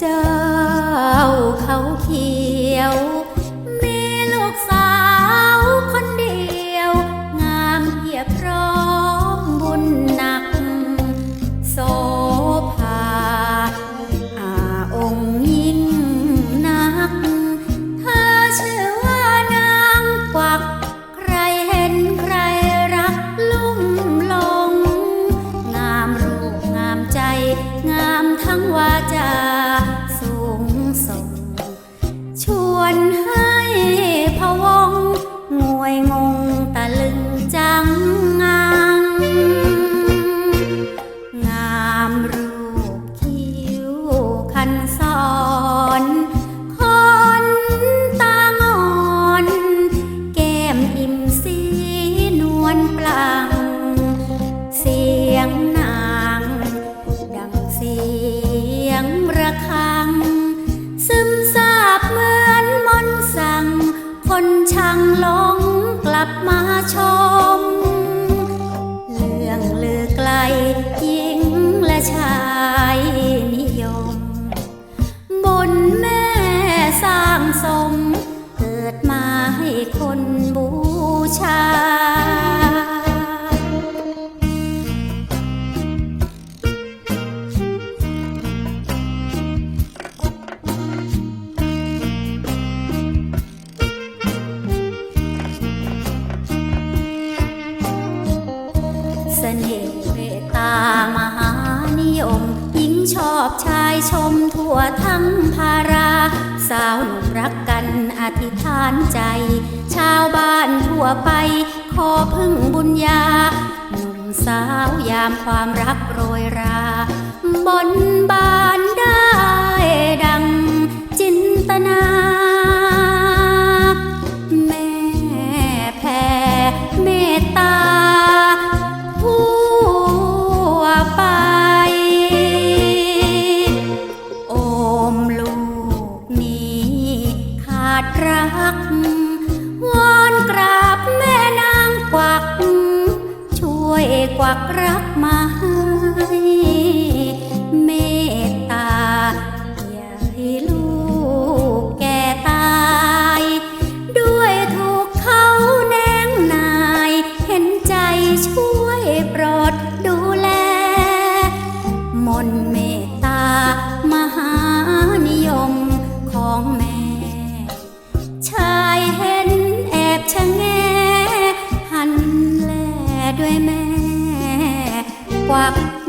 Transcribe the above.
เจ้าเขาเขีย ตะลึงจังงัง งามรูปคิ้วคันสอนคนตางอน แก้มอิ่มสีนวลปลัง เสียงนาง ดังเสียงระฆัง ซึมซาบเหมือนมนสั่ง คนช่างลงก ลับมาชม น่ห์เมตตามหานิยม หญิงชอบชายชมทั่วทั้งภารา สาวหนุ่มรักกันอธิษฐานใจ ชาวบ้านทั่วไปขอพึ่งบุญญาหนุ่มสาวยามความรักโรยรา บนบานได้ดังจินตนาแม่แผ่เมตตา กวักรักมาให้เมตตา อย่าให้ลูกแก่ตาย ด้วยถูกเขาแนงนาย เห็นใจช่วยโปรดดูแล มนเมตตามหานิยมของแม่ ชายเห็นแอบชะแงหันแลด้วยแม่ วัก